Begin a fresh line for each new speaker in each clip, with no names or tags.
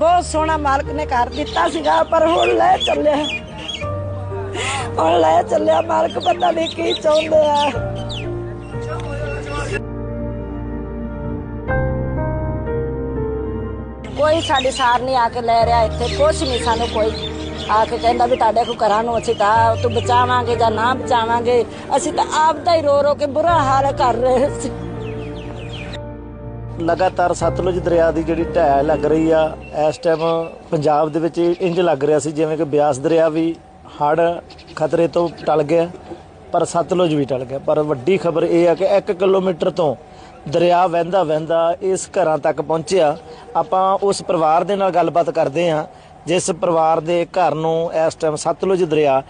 ਬਹੁਤ ਸੋਹਣਾ ਮਾਲਕ ਨੇ ਕਰ ਦਿੱਤਾ ਸੀਗਾ, ਪਰ ਹੁਣ ਲੈ ਚੱਲਿਆ। ਹੁਣ ਲੈ ਚੱਲਿਆ, ਮਾਲਕ ਪਤਾ ਨਹੀਂ ਕੀ ਚਾਹੁੰਦੇ ਆ। ਕੋਈ ਸਾਡੇ ਸਾਰ ਨਹੀਂ ਆ ਕੇ ਲੈ ਰਿਹਾ, ਇੱਥੇ ਕੁਛ ਨਹੀਂ ਸਾਨੂੰ ਕੋਈ ਆ ਕੇ ਕਹਿੰਦਾ ਵੀ ਤੁਹਾਡੇ ਕੋ ਘਰਾਂ ਨੂੰ ਅਸੀਂ ਤਾਂ ਤੂੰ ਬਚਾਵਾਂਗੇ ਜਾਂ ਨਾ ਬਚਾਵਾਂਗੇ, ਅਸੀਂ ਤਾਂ ਆਪ ਦਾ ਹੀ ਰੋ ਰੋ ਕੇ ਬੁਰਾ ਹਾਲ ਕਰ ਰਹੇ ਸੀ।
ਲਗਾਤਾਰ ਸਤਲੁਜ ਦਰਿਆ ਦੀ ਜਿਹੜੀ ਢਹਿ ਲੱਗ ਰਹੀ ਆ, ਇਸ ਟਾਈਮ ਪੰਜਾਬ ਦੇ ਵਿੱਚ ਇੰਜ ਲੱਗ ਰਿਹਾ ਸੀ ਜਿਵੇਂ ਕਿ ਬਿਆਸ ਦਰਿਆ ਵੀ ਹੜ ਖਤਰੇ ਤੋਂ ਟਲ ਗਿਆ, ਪਰ ਸਤਲੁਜ ਵੀ ਟਲ ਗਿਆ ਪਰ ਵੱਡੀ ਖਬਰ ਇਹ ਆ ਕਿ 1 ਕਿਲੋਮੀਟਰ ਤੋਂ ਦਰਿਆ ਵਹਿੰਦਾ ਵਹਿੰਦਾ ਇਸ ਘਰਾਂ ਤੱਕ ਪਹੁੰਚਿਆ ਆਪਾਂ ਉਸ ਪਰਿਵਾਰ ਦੇ ਨਾਲ ਗੱਲਬਾਤ ਕਰਦੇ ਹਾਂ, ਜਿਸ ਪਰਿਵਾਰ ਦੇ ਘਰ ਨੂੰ ਇਸ ਟਾਈਮ ਸਤਲੁਜ ਦਰਿਆ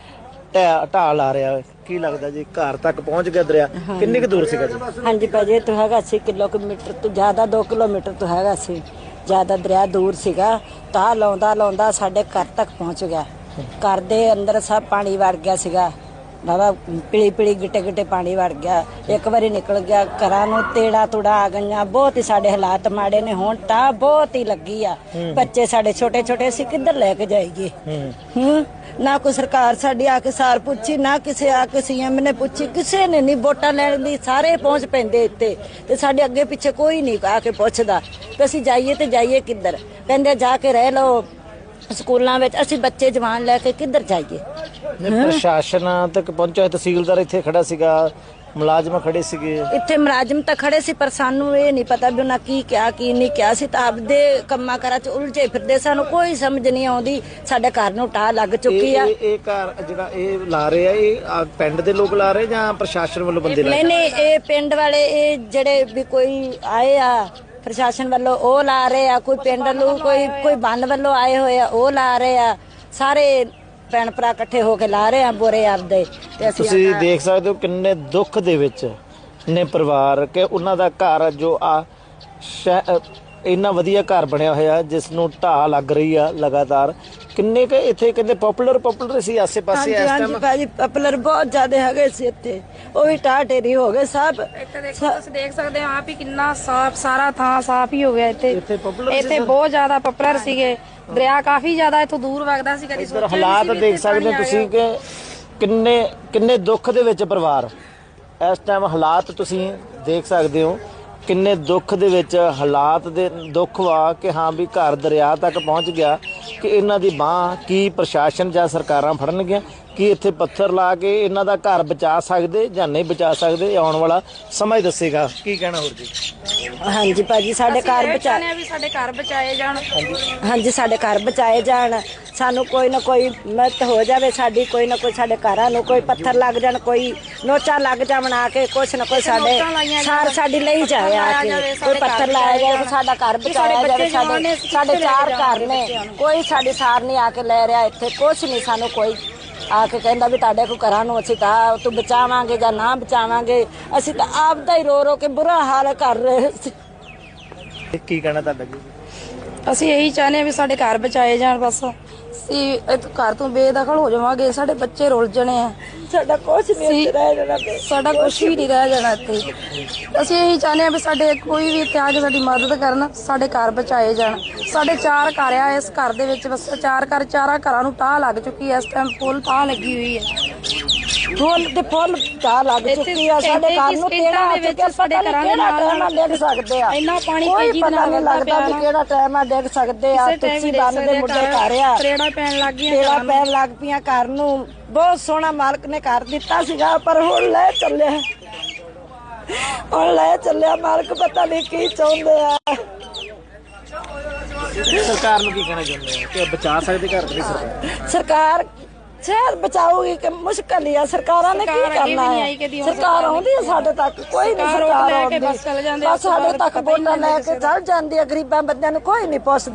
ਢਹਿ ਢਾਹ ਲਾ ਰਿਹਾ ਹੈ। ਕੀ ਲੱਗਦਾ ਜੀ? ਘਰ ਤੱਕ ਪਹੁੰਚ ਗਿਆ ਦਰਿਆ। ਕਿੰਨੀ ਕੁ ਦੂਰ ਸੀਗਾ ਜੀ?
ਹਾਂਜੀ ਭਾਜੀ, ਇਹ ਤੋਂ ਹੈਗਾ ਸੀ ਕਿਲੋਮੀਟਰ ਤੋਂ, ਜ਼ਿਆਦਾ 2 ਕਿਲੋਮੀਟਰ ਤੋਂ ਹੈਗਾ ਸੀ। ਜ਼ਿਆਦਾ ਦਰਿਆ ਦੂਰ ਸੀਗਾ। ਤਾਂ ਲਾਉਂਦਾ ਲਾਉਂਦਾ ਸਾਡੇ ਘਰ ਤੱਕ ਪਹੁੰਚ ਗਿਆ। ਘਰ ਦੇ ਅੰਦਰ ਸਭ ਪਾਣੀ ਵੜ ਗਿਆ ਸੀਗਾ। ਬਾਬਾ ਪਿਲੀ ਪਿਲੀ ਗਿੱਟੇ ਗਿੱਟੇ ਪਾਣੀ ਵੜ ਗਿਆ ਇੱਕ ਵਾਰੀ ਨਿਕਲ ਗਿਆ ਘਰਾਂ ਨੂੰ ਤੇੜਾ ਤੁੜਾ ਆ ਗਈਆਂ ਬਹੁਤ ਹੀ ਸਾਡੇ ਹਾਲਾਤ ਮਾੜੇ ਨੇ ਹੁਣ ਤਾਂ ਬਹੁਤ ਹੀ ਲੱਗੀ ਆ। ਬੱਚੇ ਸਾਡੇ ਛੋਟੇ ਛੋਟੇ ਅਸੀਂ ਕਿੱਧਰ ਲੈ ਕੇ ਜਾਈਏ? ਹੂੰ। ਨਾ ਕੋਈ ਸਰਕਾਰ ਸਾਡੀ ਆ ਕੇ ਸਾਰ ਪੁੱਛੀ ਨਾ ਕਿਸੇ ਆ ਕੇ ਸੀਐਮ ਨੇ ਪੁੱਛੀ ਕਿਸੇ ਨੇ ਨਹੀਂ ਵੋਟਾਂ ਲੈਣ ਦੀ ਸਾਰੇ ਪਹੁੰਚ ਪੈਂਦੇ ਇੱਥੇ। ਤੇ ਸਾਡੇ ਅੱਗੇ ਪਿੱਛੇ ਕੋਈ ਨਹੀਂ ਆ ਕੇ ਪੁੱਛਦਾ। ਕਿ ਅਸੀਂ ਜਾਈਏ ਤੇ ਜਾਈਏ ਕਿੱਧਰ? ਕਹਿੰਦੇ ਜਾ ਕੇ ਰਹਿ ਲਓ ਸਕੂਲਾਂ ਵਿੱਚ ਅਸੀਂ ਬੱਚੇ ਜਵਾਨ ਲੈ ਕੇ ਕਿੱਧਰ ਜਾਈਏ?
ਨੇ ਪ੍ਰਸ਼ਾਸਨ ਤੱਕ ਪਹੁੰਚਿਆ ਤਹਿਸੀਲਦਾਰ ਇੱਥੇ ਖੜਾ ਸੀਗਾ ਮੁਲਾਜ਼ਮ ਖੜੇ ਸੀਗੇ।
ਇੱਥੇ ਮੁਲਾਜ਼ਮ ਤਾਂ ਖੜੇ ਸੀ ਪਰ ਸਾਨੂੰ ਇਹ ਨਹੀਂ ਪਤਾ ਵੀ ਉਹਨਾਂ ਕੀ ਕਿਹਾ ਕੀ ਨਹੀਂ ਕਿਹਾ। ਸੀ ਤਾਂ ਆਪਦੇ ਕੰਮਾਂ ਕਾਰਾਂ 'ਚ ਉਲਝੇ ਫਿਰਦੇ ਸਾਨੂੰ ਕੋਈ ਸਮਝ ਨਹੀਂ ਆਉਂਦੀ ਸਾਡੇ ਘਰ ਨੂੰ ਟਾਹ ਲੱਗ ਚੁੱਕੀ ਆ।
ਇਹ ਇਹ ਘਰ ਜਿਹੜਾ ਇਹ ਲਾ ਰਹੇ ਆ ਇਹ ਆ ਪਿੰਡ ਦੇ ਲੋਕ ਲਾ ਰਹੇ ਜਾਂ ਪ੍ਰਸ਼ਾਸਨ ਵੱਲੋਂ ਬੰਦੇ ਲਾ
ਨਹੀਂ ਨਹੀਂ ਇਹ ਪਿੰਡ ਵਾਲੇ ਇਹ ਜਿਹੜੇ ਵੀ ਕੋਈ ਆਏ ਆ ਪ੍ਰਸ਼ਾਸਨ ਵੱਲੋਂ ਉਹ ਲਾ ਰਹੇ ਆ ਕੋਈ ਪਿੰਡ ਵੱਲੋਂ ਕੋਈ ਕੋਈ ਬੰਨ ਵੱਲੋਂ ਆਏ ਹੋਏ ਆ ਉਹ ਲਾ ਰਹੇ ਆ। ਸਾਰੇ ਭੈਣ ਭਰਾ ਇਕੱਠੇ ਹੋ ਕੇ ਲਾ ਰਹੇ ਆ ਬੋਰੇ ਆਪਦੇ ਤੇ ਅਸੀਂ
ਤੁਸੀਂ ਦੇਖ ਸਕਦੇ ਹੋ ਕਿੰਨੇ ਦੁੱਖ ਦੇ ਵਿੱਚ ਨੇ ਪਰਿਵਾਰ ਕਿ ਉਹਨਾਂ ਦਾ ਘਰ ਜੋ ਆ ਸ਼ਹਿ- ਇੰਨਾ ਵਧੀਆ ਘਰ ਬਣਿਆ ਹੋਇਆ ਜਿਸ ਨੂੰ ਢਾਹ ਲੱਗ ਰਹੀ ਆ ਲਗਾਤਾਰ। ਕਿੰਨੇ ਕ ਇੱਥੇ ਕਹਿੰਦੇ ਪਪੂਲਰ ਪਪੂਲਰ ਸੀ ਆਸੇ ਪਾਸੇ
ਹਾਂਜੀ
ਇਸ
ਹਾਂਜੀ
ਟਾਈਮ
ਭਾਜੀ ਪਪਲਰ ਬਹੁਤ ਜ਼ਿਆਦਾ ਹੈਗੇ ਸੀ ਇੱਥੇ। ਉਹ ਵੀ ਟਾਹ ਢੇਰੀ ਹੋ ਗਏ ਸਭ
ਇੱਥੇ ਦੇਖੋ ਤੁਸੀਂ ਦੇਖ ਸਕਦੇ ਹੋ ਆਪ ਹੀ ਕਿੰਨਾ ਸਾਫ਼ ਸਾਰਾ ਥਾਂ ਸਾਫ਼ ਹੀ ਹੋ ਗਿਆ ਇੱਥੇ।
ਇੱਥੇ
ਬਹੁਤ ਜ਼ਿਆਦਾ ਪਪੂਲਰ ਸੀਗੇ। ਦਰਿਆ ਕਾਫੀ ਜ਼ਿਆਦਾ ਇੱਥੋਂ ਦੂਰ ਵਗਦਾ ਸੀ ਕਦੀ ਸੋਚਿਆ ਨਹੀਂ
ਹਾਲਾਤ ਦੇਖ ਸਕਦੇ ਹੋ ਤੁਸੀਂ ਕਿ ਕਿੰਨੇ ਕਿੰਨੇ ਦੁੱਖ ਦੇ ਵਿੱਚ ਪਰਿਵਾਰ। ਇਸ ਟਾਈਮ ਹਾਲਾਤ ਤੁਸੀਂ ਦੇਖ ਸਕਦੇ ਹੋ ਕਿੰਨੇ ਦੁੱਖ ਦੇ ਵਿੱਚ ਹਾਲਾਤ ਦੇ ਦੁੱਖ ਵਾ ਕਿ ਹਾਂ ਵੀ ਘਰ ਦਰਿਆ ਤੱਕ ਪਹੁੰਚ ਗਿਆ ਕਿ ਇਹਨਾਂ ਦੀ ਬਾਹ ਕੀ ਪ੍ਰਸ਼ਾਸਨ ਜਾਂ ਸਰਕਾਰਾਂ ਫੜਨਗੀਆਂ ਕੀ ਇੱਥੇ ਪੱਥਰ ਲਾ ਕੇ ਇਹਨਾਂ ਦਾ ਘਰ ਬਚਾ ਸਕਦੇ ਜਾਂ ਨਹੀਂ ਬਚਾ ਸਕਦੇ ਆਉਣ ਵਾਲਾ ਸਮਾਂ ਹੀ ਦੱਸੇਗਾ। ਕੀ ਕਹਿਣਾ ਹੋਰ ਜੀ?
ਹਾਂਜੀ ਭਾਜੀ ਸਾਡੇ ਘਰ ਬਚਾ
ਆ ਵੀ ਸਾਡੇ ਘਰ ਬਚਾਏ ਜਾਣ।
ਹਾਂਜੀ ਸਾਡੇ ਘਰ ਬਚਾਏ ਜਾਣ। ਸਾਨੂੰ ਕੋਈ ਨਾ ਕੋਈ ਮਦਦ ਹੋ ਜਾਵੇ ਸਾਡੀ ਕੋਈ ਨਾ ਕੋਈ ਸਾਡੇ ਘਰਾਂ ਨੂੰ ਕੋਈ ਪੱਥਰ ਲੱਗ ਜਾਣ ਕੋਈ ਨੋਚਾ ਲੱਗ ਜਾਵਣ ਆ ਕੇ ਕੁਛ ਨਾ ਕੋਈ ਸਾਡੇ
ਨੋਚਾਂ ਲਾਈਆਂ
ਸਾਰ
ਜਾਣ,
ਸਾਡੀ ਲਈ ਜਾਵੇ ਆ
ਲਾਇਆ
ਕੇ
ਜਾਵੇ,
ਕੋਈ
ਸਾਡੇ
ਪੱਥਰ
ਘਰ
ਲਾਇਆ
ਬਚਾਏ
ਜਾਵੇ ਸਾਡਾ ਘਰ
ਵੀ
ਬਚਾਇਆ ਜਾਵੇ
ਬੱਚੇ ਜਵਾਨ ਨੇ,
ਸਾਡੇ
ਅਸੀਂ
ਸਾਡੇ
ਕਿੱਥੇ ਲੈ
ਚਾਰ
ਕੇ
ਘਰ ਨੇ
ਬੱਚਿਆਂ ਨੂੰ?
ਕੋਈ ਸਾਡੀ ਸਾਰ ਨਹੀਂ ਆ ਕੇ ਲੈ ਰਿਹਾ ਇੱਥੇ ਕੁਛ ਨਹੀਂ ਸਾਨੂੰ ਕੋਈ ਆ ਕੇ ਕਹਿੰਦਾ ਵੀ ਤੁਹਾਡੇ ਕੋ ਘਰਾਂ ਨੂੰ ਅਸੀਂ ਤਾਂ ਤੂੰ ਬਚਾਵਾਂਗੇ ਜਾਂ ਨਾ ਬਚਾਵਾਂਗੇ, ਅਸੀਂ ਤਾਂ ਆਪ ਦਾ ਹੀ ਰੋ ਰੋ ਕੇ ਬੁਰਾ ਹਾਲ ਕਰ ਰਹੇ ਸੀ।
ਕੀ ਕਹਿਣਾ ਤੁਹਾਡਾ ਜੀ?
ਅਸੀਂ ਇਹੀ ਚਾਹੁੰਦੇ ਆ ਵੀ ਸਾਡੇ ਘਰ ਬਚਾਏ ਜਾਣ ਬਸ। ਅਸੀਂ ਇੱਥੋਂ ਘਰ ਤੋਂ ਬੇਦਖਲ ਹੋ ਜਾਵਾਂਗੇ ਸਾਡੇ ਬੱਚੇ ਰੁੱਲ ਜਣੇ ਆ।
ਸਾਡਾ ਕੁਛ ਨਹੀਂ ਰਹਿ ਜਾਣਾ
ਸਾਡਾ ਕੁਝ ਵੀ ਨਹੀਂ ਰਹਿ ਜਾਣਾ ਇੱਥੇ। ਅਸੀਂ ਇਹੀ ਚਾਹੁੰਦੇ ਆ ਵੀ ਸਾਡੇ ਕੋਈ ਵੀ ਇੱਥੇ ਆ ਕੇ ਸਾਡੀ ਮਦਦ ਕਰਨ ਸਾਡੇ ਘਰ ਬਚਾਏ ਜਾਣ। ਸਾਡੇ ਚਾਰ ਘਰ ਆ ਇਸ ਘਰ ਦੇ ਵਿੱਚ ਬਸ ਚਾਰ ਘਰ ਚਾਰਾਂ ਘਰਾਂ ਨੂੰ ਟਾਹ ਲੱਗ ਚੁੱਕੀ ਹੈ ਇਸ ਟਾਈਮ ਫੁੱਲ ਟਾਹ ਲੱਗੀ ਹੋਈ ਹੈ।
ਫੁੱਲ ਤੇ ਫੁੱਲ ਚਾਹ ਲੱਗ ਚੁੱਕੀ ਆ ਸਾਡੇ ਘਰ ਨੂੰ
ਦੇ ਵਿੱਚ
ਚੁੱਕਿਆ
ਸਾਡੇ ਘਰਾਂ ਦੇ
ਦੇ
ਨਾਲ
ਡਿੱਗ ਸਕਦੇ ਆ।
ਇੰਨਾ ਪਾਣੀ
ਕੋਈ
ਤੇਜ਼ੀ
ਪਤਾ
ਨਾਲ
ਨਹੀਂ
ਵਗਦਾ
ਲੱਗਦਾ ਵੀ। ਕਿਹੜਾ ਟਾਈਮ ਆ ਡਿੱਗ ਸਕਦੇ ਆ ਤੁਸੀਂ ਬੰਨ ਦੇ ਮੁੱਢੇ ਘਰ ਆ।
ਤਰੇੜਾ ਪੈਣ ਲੱਗ ਗਈਆਂ ਨੂੰ।
ਪੈਰ ਲੱਗ ਪਈਆਂ ਘਰ ਨੂੰ। ਬਹੁਤ ਸੋਹਣਾ ਮਾਲਕ ਨੇ ਕਰ ਦਿੱਤਾ ਸੀਗਾ ਪਰ ਹੁਣ ਲੈ ਚੱਲਿਆ। ਹੁਣ ਲੈ ਚੱਲਿਆ ਮਾਲਕ ਪਤਾ ਨਹੀਂ ਕੀ ਚਾਹੁੰਦੇ ਆ।
ਸਰਕਾਰ ਨੂੰ ਕੀ ਕਹਿਣਾ ਚਾਹੁੰਦੇ ਆ? ਕਿ ਬਚਾ ਸਕਦੇ ਘਰ ਦੀ ਸਰਕਾਰ?
ਸਰਕਾਰ ਸ਼ਾਇਦ ਬਚਾਊਗੀ ਕਿ ਮੁਸ਼ਕਲ ਹੀ ਆ ਸਰਕਾਰਾਂ ਨੇ ਕੀ ਕਰਨਾ ਹੈ? ਸਰਕਾਰ ਆਉਂਦੀ ਹੈ ਸਾਡੇ ਤੱਕ ਕੋਈ ਨਹੀਂ
ਸਰਕਾਰ
ਆਉਂਦੀ।
ਬਸ ਚਲੇ ਜਾਂਦੇ ਆ,
ਬਸ ਸਾਡੇ ਤੱਕ ਵੋਟਾਂ ਲੈ ਕੇ ਚੱਲ ਜਾਂਦੀ ਹੈ ਗਰੀਬਾਂ ਬੰਦਿਆਂ ਨੂੰ ਕੋਈ ਨਹੀਂ ਪੁੱਛਦਾ।